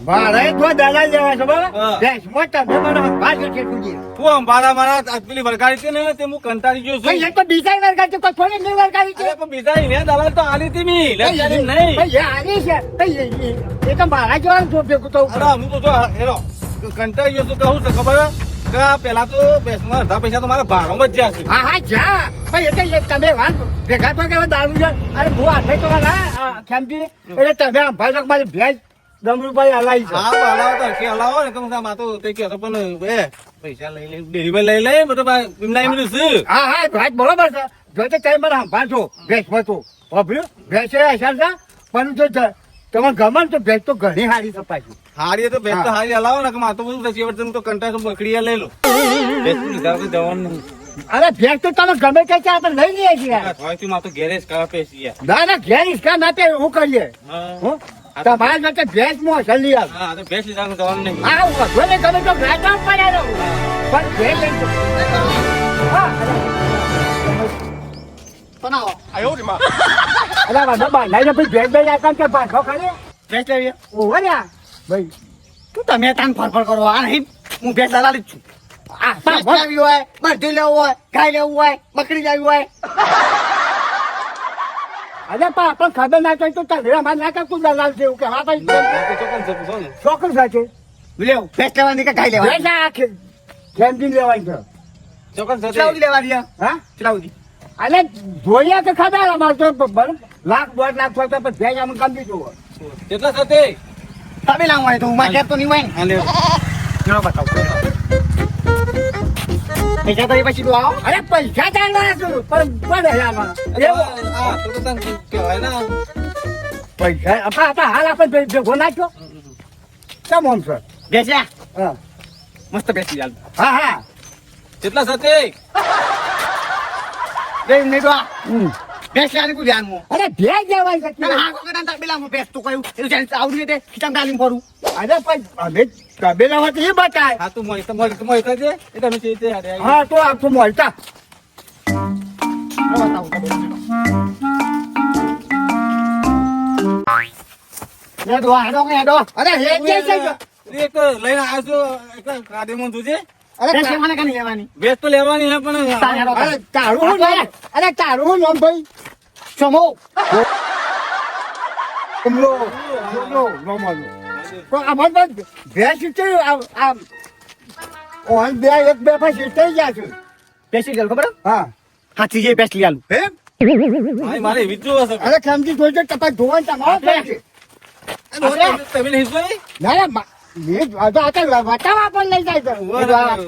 મારે તો દલાલ લેવા છે બરાબર હા. મોટા તમે મને ભાગ્ય છે તુજી હું અંબાડા મારા પેલી વરગાડી છે ને તે હું કંટાળી ગયો ભાઈ છું એ તો બીજા વર્ગા છે કોઈ થોડી નહીં વર્ગાવી છે. પણ બીજા દલાલ તો આલી હતી મી. નહીં. ભાઈ, આની છે. ભાઈ, એ- તો મારા જેવાનું છો ભેગું થવું અરે હું તો જો હેરો કંટાળી ગયો છું તો ખબર? કે પેલા તો ભેંસમાં અડધા પૈસા તો મારા ભાડામાં જ જ્યાં છે. હા હા જા. ભાઈ એ તો તમે વાત ભેગા તો કેવા દારૂ છે અરે હું હાથે તો ના ખેમતી એટલે તમે આમ ભાઈ મારી ભેંસ ડમરુભાઈ હલાવી છે. હા હલાવો તો હરખી હલાવો ને. કમ સા માતો તે કહેતો પણ એ પૈસા લઈ લઈ ડેરીમાં લઈ લઈ બધું બા એમના એમ છે. હા હા વાત બરોબર છે. જો તો તમે મને સંભાળશો ભેંસ હતો વાપર્યું ભેંસ એ છે? પણ જો તમે ગમે તો ભેંસ તો ઘણી સારી છે પાછી. હારી તો ભેંસ તો હારી હલાવો ને. કે માતો બધું થશે વળતે તો કંટાળ બકડીયા લઈ લો. ભેંસ લીધા વગર જવાનું નહીં. અરે ભેંસ તો તમે ગમે તે ત્યાં આપણે લઈ લઈએ છીએ. આ ઘેરે જ કરવા પેસી ના ના ઘેર ઈસકા ના તે હું કરીએ. હું? તમારા સાથે ભેંસમાં લઈ આવે. હા તો ભેંસ લીધા જવાનું નહીં. હા વધુ ને તમે તો ભેંસ જ પડ્યા રહું પણ ભેંસ લઈ જાઉં. હા બનાવો. અરે વાંધો બાંધાઈ ને પછી ભેંસ લઈ જાય કે બાંધો ખાલી? ભેંસ લેવી ઓહો લ્યા ભાઈ તું તમે તાન ફરફર કરો? આ નહીં હું ભેંસ દલાલી જ છું. આ ભેંસ સાંભળ. હોય બળદી લેવું હોય ગાય લેવું હોય બકરી લેવી હોય. અરે પણ આપણને ખબર ના હોય તો તારે અમારે ના કરતું દલાલ છે એવું કહેવા ભાઈ ચોક્કસ સાચે લેવું ભેંસ લેવાની કે ગાય લેવાની? ભેંસ આખી. લેવાની છે ચોક્કસ કેટલા લેવાની હા? કેટલા સુધી? અને જોઈએ કે ખબર અમારે તો બરાબર લાખ દોઢ લાખ થતા પણ ભેંસ આમ ગમતી જોવો કેટલા સાથે તમે લાવવા તો હું માં તો નહીં હોય ને. ચલો બતાવો પૈસા તો પછી તું આવો. અરે પૈસા ચાલવા છું પણ પણ ના. પૈસા આપા આપા હાલ આપણે ભેગો નાખ્યો? કેમ આમ સર ભેંસ્યા હા. મસ્ત બેસી ચાલ હા હા. કેટલા સાથે બેસ્યા કોઈ ધ્યાન અરે ભેગ જવાય ના હા કોકરા તાર પેલા હું ભેંસ તો કહ્યું એટલે જાણે આવડી રીતે ખીચામાં ગાલીને ફરું અરે પણ અમે તબેલા તો એ બતાય હા તું મોય તો મોય તો મોય છે એ તમે છે તે. હા તો મળતા ચલો બતાવું તમને. હેડો, હેડો, હેડો. અરે હે છે કે? એક લઈને આવ્યો છું એક કાદેમon જોજે અરે તા- લેવાને કે નહીં લેવાની? ભેંસ તો લેવાની છે પણ હેડો. અરે તારું અરે તારું હું નામ ભાઈ સમો. કમલો કમલો રોમાનો પણ અમાર પાસે ભેંસ છે આમ આ ઓન બે એક બે પછી થઈ ગયા છે. બેસી ગયેલ, ખબર? હે? હાથી જે લઈ આલું. હે? મારે જોવે છે. અરે કેમથી જોઈજો તપાસ ધોવાનું તમારો છે. તમે- તમે નહીં? ના ના મા- મેં આ તો આ તો વટાવા પણ લઈ જાય વાત.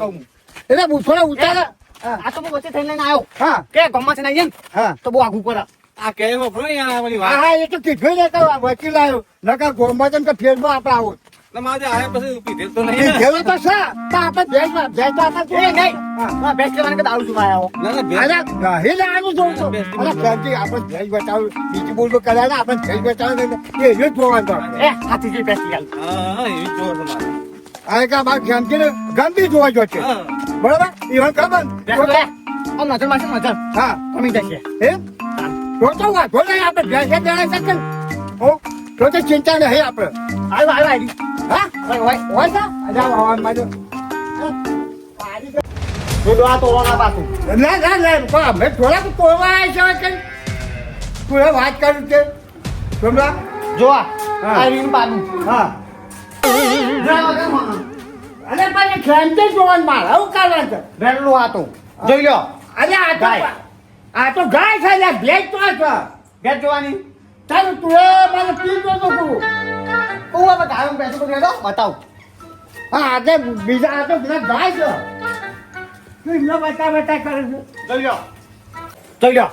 એટલે બુથોડા ઉતારે. હા આ તો હું વચ્ચે થઈને આવ્યો. હા. કે ગામમાં છે ને, હા. તો બહુ આઘું પડે. આ કહે વપરો યાર બધી વાત. હા એ તો કીધું ને તો વકીલ આવ્યો. નકર ગોમતન કે ફેરમાં આપણે આવું. એટલે આયા પછી પીધેલ તો નહીં. ને. તો છે તો આપણે ભેંસ ભેંસ તો આપણે જોઈએ નહીં. હા. હા, ભેંસ કે દારૂ ચૂસવા આવ્યો. ના, ના, ભેંસ- અરે નહીં લેવાનું જોઉં છું અરે ફેમથી આપણે ભેંસ બતાવું બીજું કર્યા ને આપણે ભેંસ બતાવું ને એ જ જોવાનું તો હા, જ આ કે ફેમથી ને ગંભીર જોવા જો છે. બરાબર? ઈવન ખબર. આમ નજર ને નજર. હા. કમી જશે. એમ તો વાંધો નહીં આપણે ભેંસે દેણા શકે હો તો તો ચિંતા નહીં આપણે આવ્યો, આવ્યો, આવી હા હોય, હોય. તો છે અજા હવા માજો જોડો આ તોડવાના પાછું. ના ના ના અમે થોડાક તોડવા આવ્યા છે કે તું એ વાત કરું છે સમજા જો આ, હા. હા માં. અરે પણ ખેંચે જોવાનું મારે આવું કારણ છે ભેળનું આ તો. જોઈ લો. અરે આ. આ તો ગાય છે લે બ્લેક તો છે ભેંસ જોવાની. તારું તું મને પીતો તો તું હું હવે ગાયું બેસો તો લેડો, બતાવું. હા આજે બીજા આ તો બધા ગાય છે તું એમને બતા બતા કરે છે. જોઈ લો.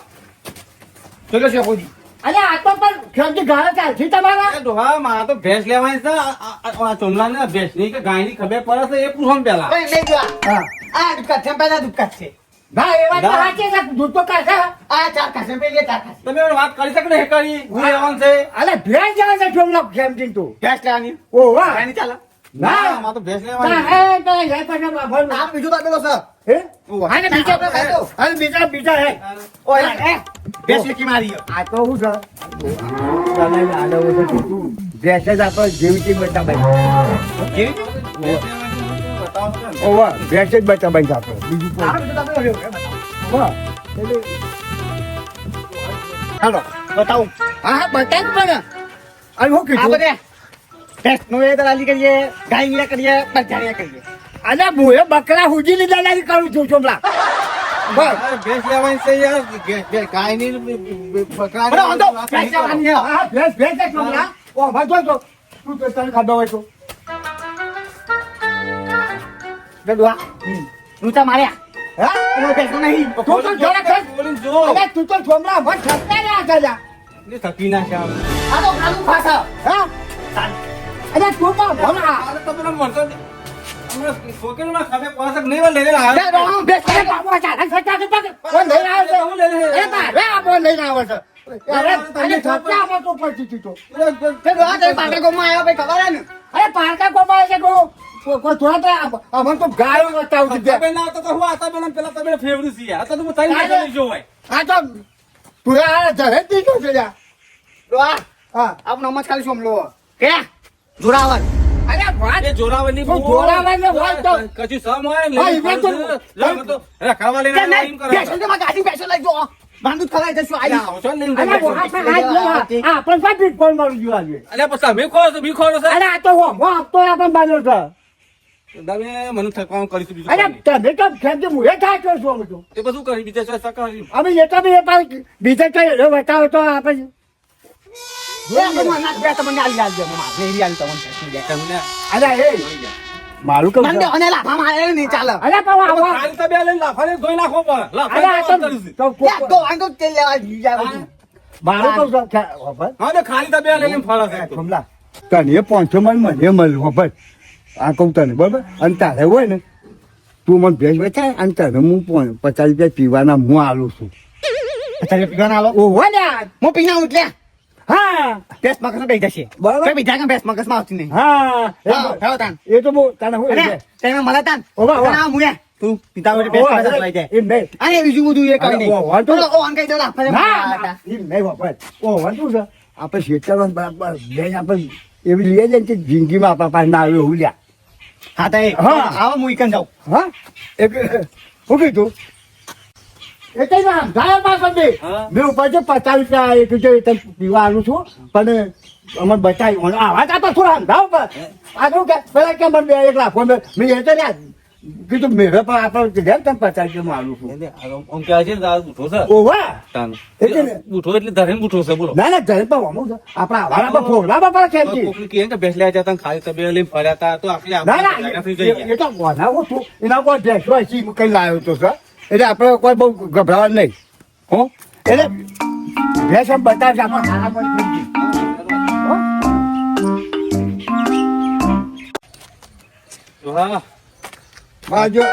જોઈ લો શેખુજી. અરે આ તો પણ ખેંચી ગાળે ચાલતી તમારા તો હા મારા તો ભેંસ લેવાની છે આ- ચોમલા ને ભેંસ ભેંસની કે ગાયની ખબર પડે છે એ પૂછો ને પેલા આ. દુકાન છે, પહેલા દુકાન છે. ના એ વાત. સાચી છે દૂધ તો આ ચાર પેલી. તમે વાત કરી શકે ને કરી હું. છે. જાય તું. ભેંસ લેવાની. ઓ વાહ. ગાયની ચાલે. ના. મારે તો ભેંસ લેવાની. હે, તો બાબા આ બીજું તો આપેલો છે. હે? ઓહ. અને બીજા અને બીજા બીજા હે. ઓય, એ, ભેંસ લીકી મારી. આ તો હું છે. તને આડો તો તું. ભેંસ જ આપણે જેવી તેવી બતાવાય. ઓવા ભેંસ જ બતાવાય આપણે. બીજું કોઈ. હાલો બતાવું. હા હા બતાવ પણ. અરે હું આ કીધું બધે ભેંસનું એ દલાલી કરીએ ગાય કરીએ બધાની કરીએ. અને હું એ બકરા હુજી ની દલાલી કરું છું ચોમલા ભેંસ લેવાની છે યાર. ગાયની ને બ- બ- બકરાની બરાબર, વાંધો. વાત ભેંસ. લેવાની છે. હા ભેંસ ભેંસ ચોમલા ઓ ભાઈ જો તું. તો તને ખાધો હોય તો? બે ડોહા ઊંચા માર્યા હા? એનો ભેંસનો નહીં. તું તો ખર બોલીને જો. અરે તું તો મત ના થકી ના આ તો ખાસ હા? અરે તું પણ ભલા. અરે તો નહીં લઈને ચાલે કે પગ કોણ લઈને છે. હું લઈને બારે લઈને છે. તો તો તે. આવ્યા ભાઈ ખબર હે ને? પારકા કોમાં છે કોઈ થોડા તો અમન તો ગાયો બતાવું છે ના આવતો તો હું આતા પેલા પેલા તમે ફેવરું છે યાર. આ તો હું અરે. નાખી જો હોય. આ તો તું આ જરે દીધો છે. ડોહા હા આપણો મત ખાલી સોમલો કે જોરાવર અરે વાત એ જોરાવરની તો બહુ- જોરાવરને હોય તો- કશું સમ હોય ને હા, એ તો- ફરું છું. લા, હું લઈને એમ કરે. ભેંસો તો ગાડી ભેંસો લઈ જો બાંધું ખવાય જશું ને અરે. આ પણ લો આ આ પણ મારું જીવા છે પછી ખોરો છો, અરે આ તો હો આપતો આપણ બાંધ્યો છે તમે મને થકવાનું કરીશું બીજું અરે તમે તો ખેંચી મુએ થાય છો બધું એ બધું કરી બીજા શું સકાળી. અમે એ તો એ પાછું બીજે કઈ હેરો બતાવો તો આપણે મેરી કહું લાફા મારે નહીં ચાલે. અરે તો તો. તો તો મારું કહું તો ખાલી તો તને પાંચસો મન મને મળ્યું ખબર આ કહું તને બરાબર અને તારે હોય ને તું મને ભેજ વેચાય અને તને હું પચાસ રૂપિયા પીવાના હું આલું છું પચાસ પીવાના આલો. ઓ હોય ને હું પીના એટલે હા ભેંસ બેસી જશે બરાબર. કોઈ બીજા કાંઈ ભેંસ મગજમાં આવતી નહીં હા એ તો- ખાઓ તાન. એ તો બહુ તને હું અને તેને મળે તાન. ઓવા, ઓવા. તને તું પિતા હોય એટલે ભેંસ મગજમાં લઈ જાય. એમ નહીં અને બીજું બધું એ કરી નહીં. ઓ, વાંધો ઓ, આને દો ના મળ્યા ના, હતા. એમ નહીં બાપા ઓ વાંધું છે આપણે શેતરમાં બરાબર આપણે એવી લઈએ જઈએ જિંદગીમાં આપણા પાસે ના આવ્યું એવું લ્યા હા, તો. હા. આવો હું ઈકન જાઉં. હા? એક હું કીધું? એ કઈ ના ગાયા પાસે મેં ઉપર છે પચાસ રૂપિયા એ કીધું તને પીવા આવું છું પણ અમે બતાવ્યું આવા તો થોડા. સમજાવો આગળ કે? પેલા કેમ મને બે એક લાખો? મેં મેં એ તો કીધું મેળે પણ આપણે જેમ તમે પચાસ રૂપિયા આવું છું આમ કહેવાય છે ને બૂઠો છે. ઓવા. એટલે. બૂઠો એટલે ધરીને બૂઠો છે, બોલો. ના ના જયારે પણ અમુક આપણા આવાના પર ફોડવા બાપા કેમ છે કે ભેંસ લેવા જતા ખાલી તો બે લઈને ફર્યા હતા, તો આપણે ના ના એ- તો બનાવું છું એના કોઈ ભેંસો હસી કઈ લાવ્યો તો સર એટલે આપણે કોઈ બહુ ગભરાવાનું નહીં હો એટલે ભેંસ એમ બતાવશે આપણે ખાના પણ. હો? બાજુ.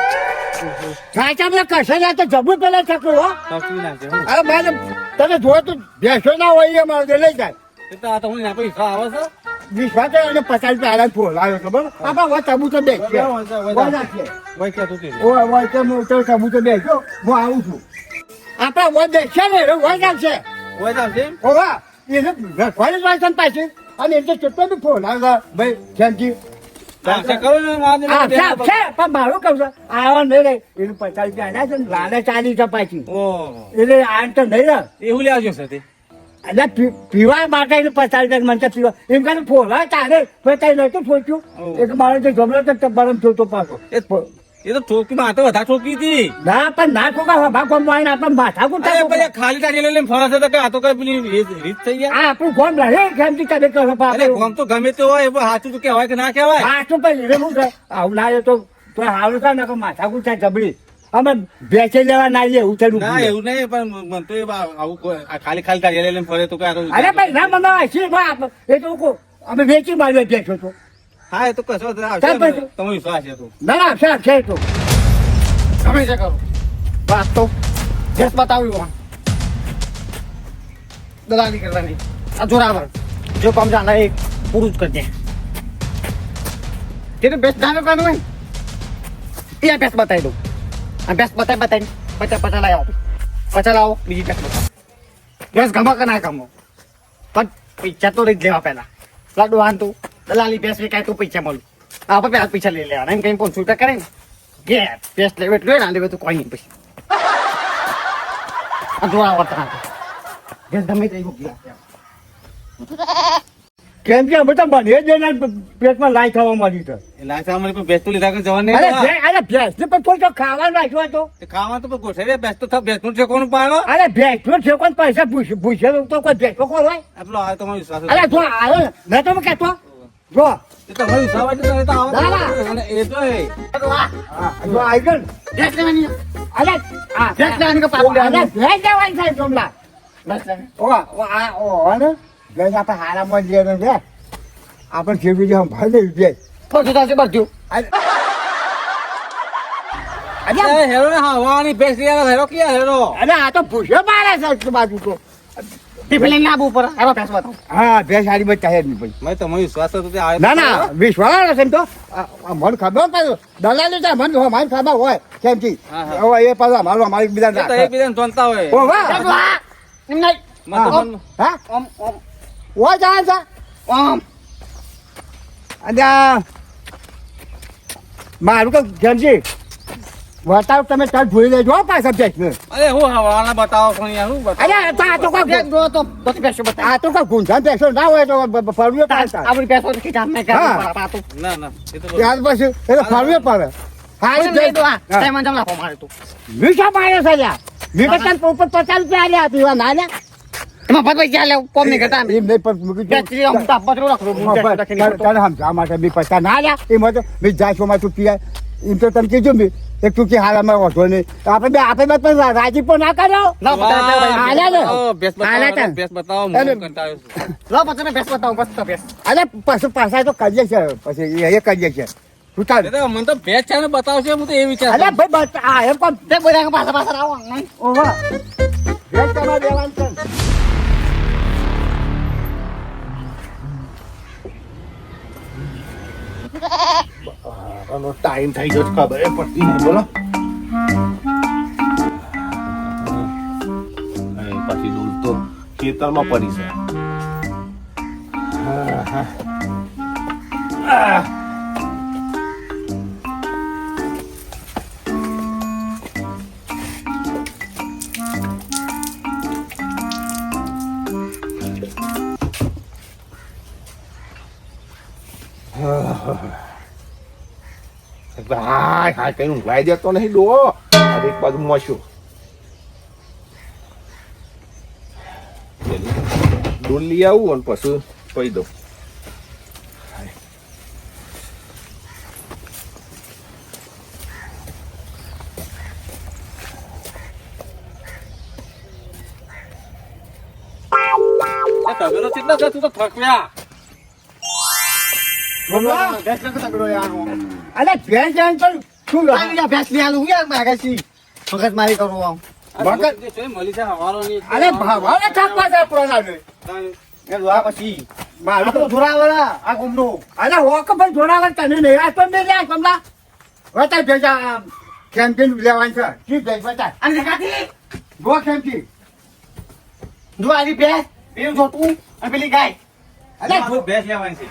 બધા કશે ના તો જબુ પેલા ચકડો હો. અરે મારે તને જો તો ના હોય એ મારે લઈ જાય. એ તો આ તો હું પૈસા આવે છે. વિશ્વાસ એને પચાસ રૂપિયા આરામ ફોલાવ્યો તો બરોબર? આપણા વોટ તબુ તો બે છે. વોટ. ઓય ઓય હું તો તબુ તો બે હું આવું છું. આપણા વોટ દે છે ને વોટ આવશે જ આવશે ઓવા એને રખવાની વાંચન પાછી. અને એ તો કેટલો બી ફોન આવે ભાઈ જેમજી પણ મારું કહું છું? આવા નહીં રે. એનું પચાસ રૂપિયા છે લાલે ચાલી છે પાછી. એટલે આ તો નહીં રે. એવું લેવજો એટલે પીવા માટે એને પચાસ રૂપિયા મને પીવા. એમ કાલે ફોલા ચાલે પછી નહોતું ફોચ્યું. એક મારો તો જમલો તો બરમ જોતો પાછો. એ તો ઠોકી માં તો વધારે ઠોકી હતી. ના પણ ના ખોકા હવા કોમ આવીને પણ માથા કુટા અરે ખાલી ટાળી લઈને ફરે તો કે આ તો કઈ પેલી રીત થઈ ગયા? આ આપણું કોમ રહે કેમ કે તમે કહો અરે ગોમ તો ગમે તે હોય એ પણ તો કહેવાય કે ના કહેવાય? હાથું પણ રે હું છે આવું ના આવ્યો તો તો હારું થાય ના માથા કુટા જબડી અમે બેસી લેવા ના એવું થયું ના એવું નહીં પણ મને તો એ આવું ખાલી ખાલી ટાળી લઈને ફરે તો અરે ભાઈ ના મને છે એ તો અમે વેચી માર્યો બેઠો તો. હા એ તો કશો વાંધો. તમે વિશ્વાસ છે તો. ના ના છે છે તો. તમે છે કરો. વાત તો ભેંસ બતાવ્યું દલાલી કરવાની. આ જોરાવર. જો કામ જાણે એ પૂરું જ કરજે તે તો ધારો કરવાનું હોય એ ભેંસ બતાવી દઉં. આ ભેંસ બતાવી બતાવી પચાસ પચાસ લાવી આવો પચાસ લાવો બીજી ભેંસ બતાવો. ગમો કે ના ગમો? પણ પૈસા તો લઈ જ લેવા પહેલા. લાડુ તું. દલાલી ભેંસ વેચાય તો પૈસા મળું. આપણે પેલા પૈસા લઈ લેવાના. એમ કઈ પાંચસો રૂપિયા કરે ને. ઘેર ભેંસ લેવે એટલે ના લેવે તો કોઈ નહીં પછી. આ જોવા વર્તા ભેંસ ગમે તે કેમ કે અમે તો બને જ એના પેટમાં લાઈ ખાવા માંડી તો. લાઈ ખાવા સામે કોઈ ભેંસ તો લીધા કે જવા અરે નહીં અરે ભેંસ ને પણ થોડું ખાવા નાખ્યો તો. ખાવા તો ગોઠવે ભેંસ તો ભેંસનું ઠેકોનું પાડો. અરે ભેંસનું છે પૈસા ભૂસે તો કોઈ ભેંસ કોણ હોય? આટલો આવે તમારો વિશ્વાસ અરે તું આવ્યો ને મેં તો કહેતો. જો. એ તમારો વિશ્વાસ હોય તો તમે તો આવો ના, ના. અને એ તો એ. હા, જો ને ભેંસ લેવાની. અરે આ ભેંસ લેવાની કે પાછું અરે લેવાની? ભેંસ લેવાની થાય જમલા લેવાની. ઓ ઓ આ ઓ ને. ભેંસ આપણે હારામાં જ લેવાનું છે. આપણે જે બીજું ભાઈ લેવી જાય ખોટું થશે? બધું અરે હેરો હવાની ભેંસ લઈ હેરો ક્યાં હેરો? અરે આ તો પૂછ્યો મારે સાહેબ બાજુ તો. લઈને આવું ઉપર એમાં ભેંસ બતાવો હા ભેંસ હારી બચા હે નહીં ભાઈ મેં તમારો વિશ્વાસ હતો તે ના ના વિશ્વાસ છે તો. આ- આ ખબર પાછું. દલાલી છે મને હો, મને ખબર હોય. કેમ કે? હા, હા. હવે એ પાછું અમારું અમારી બીજા એ તો રાખે. જોનતા હોય. ઓ વાહ. એમ નહીં. હા. ઓમ ઓમ. ઓ જા જા. ઓમ. અને મારું કે કેમજી બતાવ તમે તાર ભૂલી લેજો હો પાછા ને અરે હું હવાના બતાવો પણ યાર હું બતાવ અરે તો આ તો કોઈ ભેંસ જો તો બધી બેસો બતાવ આ તો કોઈ ગુંજા બેસો ના હોય તો ફરવ્યો પડે આપણી ભેંસો તો ખીચામ નહીં હા. કરે ના ના એ તો ત્યાર એ તો ફરવું પડે. હાલ જઈ. તો આ. તે મને જમ લાખો મારે તું. મીઠા પાડે છે મીઠા તન ઉપર પચાસ રૂપિયા આલ્યા તું ના લ્યા એમાં ભાઈ જ્યાં કોમ નહીં કરતા એમ નહીં પણ બેટરી આમ તાપ બતરો રાખો તારે સમજાવવા માટે બી પૈસા ના લ્યા એમાં તો બી જાશો માં તું પીવાય એમ તો તમે કીધું બી એક તું કે હારામાં વધો નહીં. તો આપણે બે આપણે બે પણ ના કર્યો? લાવ પચાસ રૂપિયા ભાઈ. હાલ્યા ને? હાલ્યા તા. ભેંસ બતાવો હું કંટાળ્યો છું. લાવ પચાસ રૂપિયા ભેંસ બતાવો બસ. તો અરે પછી પાછા તો કરીએ છે પછી એ- એ કરીએ છે તું ચાલ તો મને તો ભેંસ છે ને બતાવશે હું તો એ વિચાર અરે ભાઈ બસ આ એમ કોણ તે બધા પાછા પાછા આવો ઓવા ભેંસ તમારે દેવાનું છે. આનો ટાઈમ થઈ ગયો ખબર પડતી નહીં બોલો. પછી દૂર તો ખેતરમાં પડી છે હા, હા. હાય હાય કઈ ઊંઘાઈ દેતો નહીં ડો આ એક બાજુ મોસ્યો ડોલ લઈ આવું અને પછી પી દઉં. એ તમે તો કેટલા છે તું તો થક્યા ભેંસ. અરે ભેંસ પણ શું ભેંસ લઈ આલું. યાર માગાસી મગજ મારી કરું આમ. છે છે. અરે ભાવાને થાકવા છે એ લો આ પછી. મારું તો ધોરાવાળા. આ ગુમડો અરે હોક પણ જોડાવર તને નહીં. આ પણ મેં લ્યા કમલા. વતા ભેજા કેમ્પિંગ લેવાની છે. જી ભેજ વતા અને દેખાતી ગો કેમ્પિંગ જો આની ભેંસ પેલું જોતું અને પેલી ગાય. અરે આ લેવાની છે.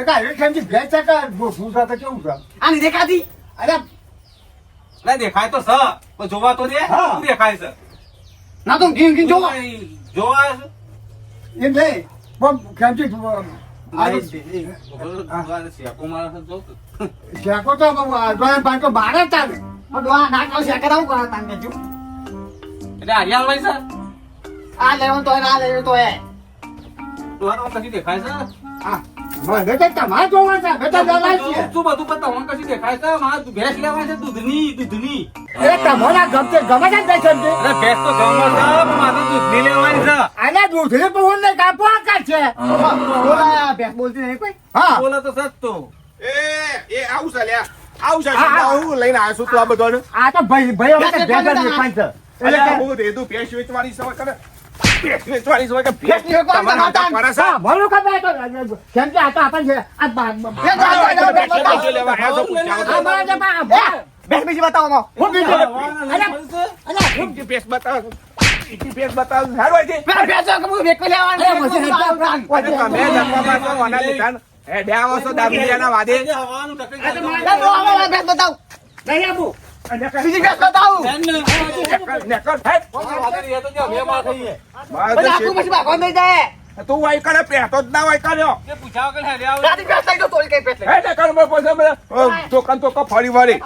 એક આ કેમ્પિંગ ભેજ છે કે શું કેવું છે આની દેખાતી અરે ના દેખાય તો સ જોવા તો દે. શું દેખાય છે? ના તો ઘીન ઘીન જોવા. જોવા? એમ નહીં પણ આ શેકો તો બાંધો બાર જ ચાલે. નાક આવશે આ કરાવું કરે તાંગે જો એટલે હરિયાળ વાળી છે? આ લેવાનું તો આ લેવાનું તો એ દેખાય છે? હા. તો તમારે જોવા છે મેં તો લેવા છે શું બધું પણ તમને કશી દેખાય છે? મારે ભેંસ લેવાની છે દૂધની દૂધની. એ તમારા ગમતે ગમે છે ને કેમ્પિંગ અરે ભેંસ તો ગમે છે પણ મારે દૂધની લેવાની છે. આને દૂધને પણ ને કાપો આકાર છે? બોલા ભેંસ બોલતી નહીં કોઈ? હા. બોલે તો સચ એ એ આવું છે લ્યા. આવું છે હા, હા. લઈને આવ્યો છું તું આ બધાને. આ તો ભાઈ ભાઈ ભેગા વેચવાની દેખાય છે. એટલે હું રેધું ભેંસ વેચવાની સવાય કરે વેચવાની સવાય કે ભેંસ તમારા બા- બીજી બતાવો હું વાદે. હવાનું ઢક્કન લે, કાઢો. બહુ આવે, આવે, ભેંસ બતાવ નહીં આપું. બીજી બેન ને. મારમાં ફરી વળી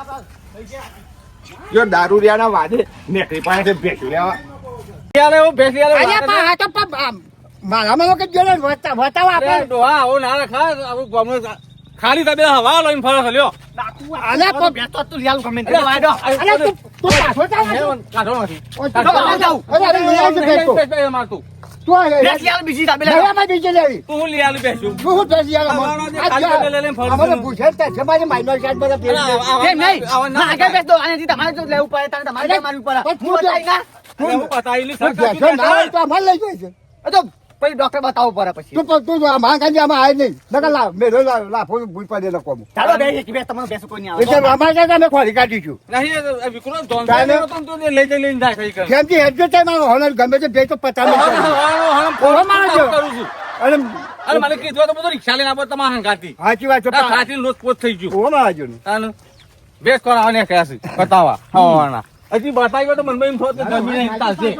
જો દારૂડિયાના વાદે નેકરી પાસે ભેસી લેવા યાર, એવું ભેંસી યાર અરે પણ આ તો મારામાં જોડે વતા- વતાવો આપણે. ના રખા આવું ગામનું ખાલી તમે હવા લઈને ફરો છો, લ્યો. અરે પણ- ભેંસ તો તું યાર ગમે તે વાયદો. અરે તું તું પાછો ને. કાઢો નથી. તું પાછો ચાલ. અરે અરે આવજો ભેંસો. ભેંસ ભેંસ મારતું. તું આ યાર બીજી ધાબે લેવા. નવામાં બીજી લેવી. તું હું આલું ભેંસું. તું ભેંસ યાર આ જે ખાલી લઈને ફરું અમારે છું. પૂછે જ છે, મારે માઇનોર અરે, લે. આવા- એમ નહીં. ના ના, આગળ ભેંસ દો. આનાથી તમારે જો લેવું પડે તારે તમારે અરે, મારવું પડે. તું હું બતાવી ના. અરે, હું તું ના હોય શું તો અમારે લઈ જાય છે. એ તો પછી ડોક્ટર બતાવવું પડે પછી. તું પણ તું આ માંગાજી આમાં આય નહીં. નકર લા- મેલો લા- લાફો ભૂલ પડે માં. ચાલો બે એક બે તમને ભેંસ કોઈ નહીં આવે. એટલે અમારે ત્યાં અમે ખોરી કાઢીશું. નહીં, વિક્રમ ધોન તો લઈ જઈ લઈને જાય કઈ કેમ કે હેડજો છે મારો હોનર ગમે છે બે તો પતા નહીં હવાનું- કરે. હવાનું- હવાનું ઓહો, મારો કરું છું. અને અરે મને કીધું તો બધું રિક્ષા લઈને આપો તમારા હંગાથી. સાચી વાત છે પણ- ખાતી લોટ પોત થઈ ગયું. ઓહો, મારા ને. બેસ કરાવવા ને કહે છે. બતાવા. હવાના. હજી બતાવ્યો તો મનમાં એમ થોત કે જમીન ચાલશે.